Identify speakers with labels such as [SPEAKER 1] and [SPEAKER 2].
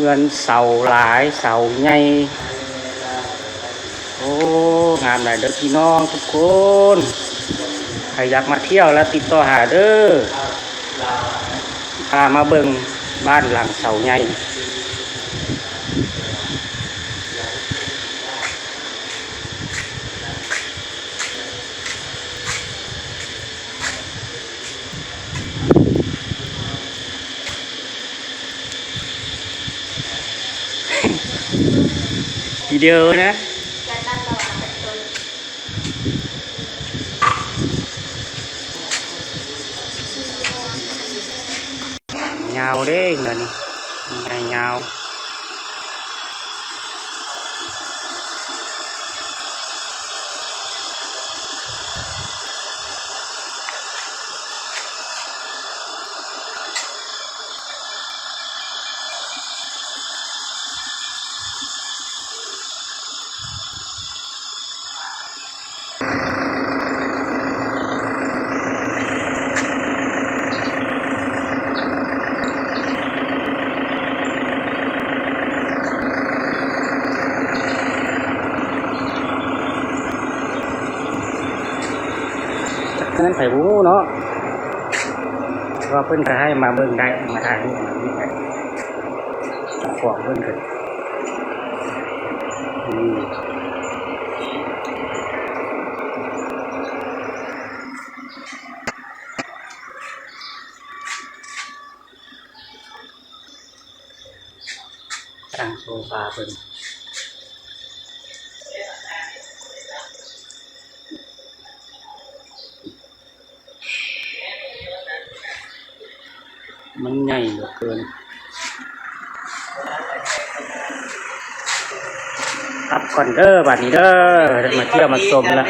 [SPEAKER 1] เงินเสาหลายเสาใหญ่โอ้งามหลายเด้อพี่น้องทุกคนใครอยากมาเที่ยวแล้วติดต่อหาเด้อพามาเบิ่งบ้านหลังเสาใหญ่ วิดีโอนะย นั้นไผ่บูเนาะว่าเพิ่นก็ให้มาเบิ่งได้มาถ่ายรูปมานี่ได้ขวางเพิ่นกันตั้งโซฟาเพิ่น มันใหญ่เหลือเกิน ครับก่อนเด้อบัดนี้เด้อได้มาเที่ยวมาชมแล้ว